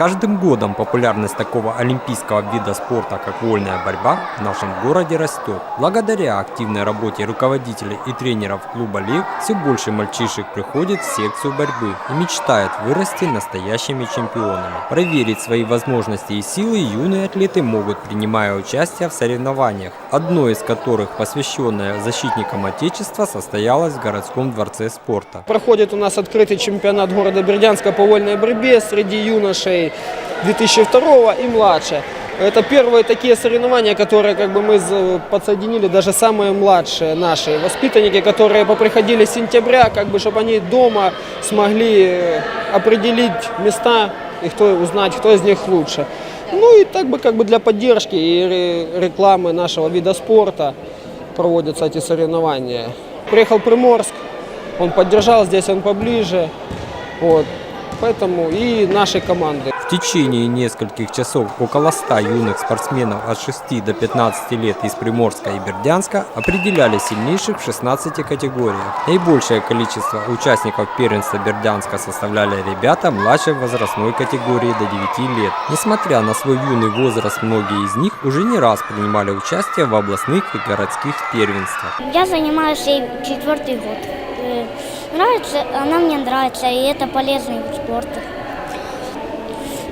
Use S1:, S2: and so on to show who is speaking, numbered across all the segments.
S1: каждым годом популярность такого олимпийского вида спорта, как вольная борьба, в нашем городе растет. Благодаря активной работе руководителей и тренеров клуба «Лев» все больше мальчишек приходит в секцию борьбы и мечтает вырасти настоящими чемпионами. Проверить свои возможности и силы юные атлеты могут, принимая участие в соревнованиях, одно из которых, посвященное защитникам Отечества, состоялось в городском дворце спорта.
S2: Проходит у нас открытый чемпионат города Бердянска по вольной борьбе среди юношей 2002 и младше. Это первые такие соревнования, которые как бы мы подсоединили даже самые младшие наши воспитанники, которые поприходили с сентября, как бы, чтобы они дома смогли э, определить места и кто узнать, кто из них лучше. Ну и так бы как бы для поддержки и ре- рекламы нашего вида спорта проводятся эти соревнования. Приехал Приморск, он поддержал, здесь он поближе. Вот. Поэтому и нашей команды.
S1: В течение нескольких часов около 100 юных спортсменов от 6 до 15 лет из Приморска и Бердянска определяли сильнейших в 16 категориях. Наибольшее количество участников первенства Бердянска составляли ребята младшей возрастной категории до 9 лет. Несмотря на свой юный возраст, многие из них уже не раз принимали участие в областных и городских первенствах.
S3: Я занимаюсь четвертый год. Нравится, она мне нравится, и это полезный вид спорта.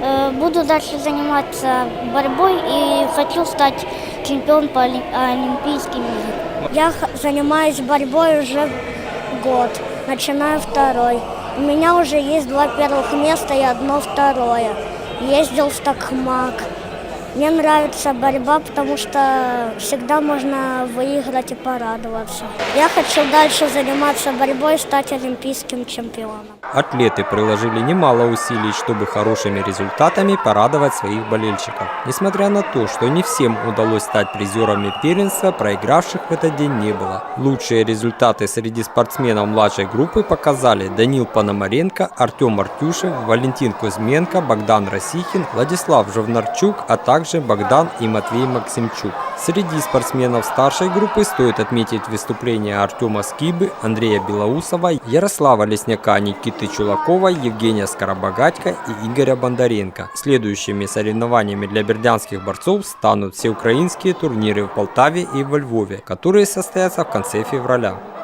S3: Э, Буду дальше заниматься борьбой и хочу стать чемпион по оли- Олимпийским играм.
S4: Я занимаюсь борьбой уже год, начинаю второй. У меня уже есть два первых места и одно второе. Ездил в Токмак. Мне нравится борьба, потому что всегда можно выиграть и порадоваться. Я хочу дальше заниматься борьбой и стать олимпийским чемпионом.
S1: Атлеты приложили немало усилий, чтобы хорошими результатами порадовать своих болельщиков. Несмотря на то, что не всем удалось стать призерами первенства, проигравших в этот день не было. Лучшие результаты среди спортсменов младшей группы показали Данил Пономаренко, Артем Артюшев, Валентин Кузьменко, Богдан Росихин, Владислав Жовнарчук, а также Богдан и Матвей Максимчук. Среди спортсменов старшей группы стоит отметить выступления Артема Скибы, Андрея Белоусова, Ярослава Лесняка, Никиты Чулакова, Евгения Скоробогатько и Игоря Бондаренко. Следующими соревнованиями для бердянских борцов станут всеукраинские турниры в Полтаве и во Львове, которые состоятся в конце февраля.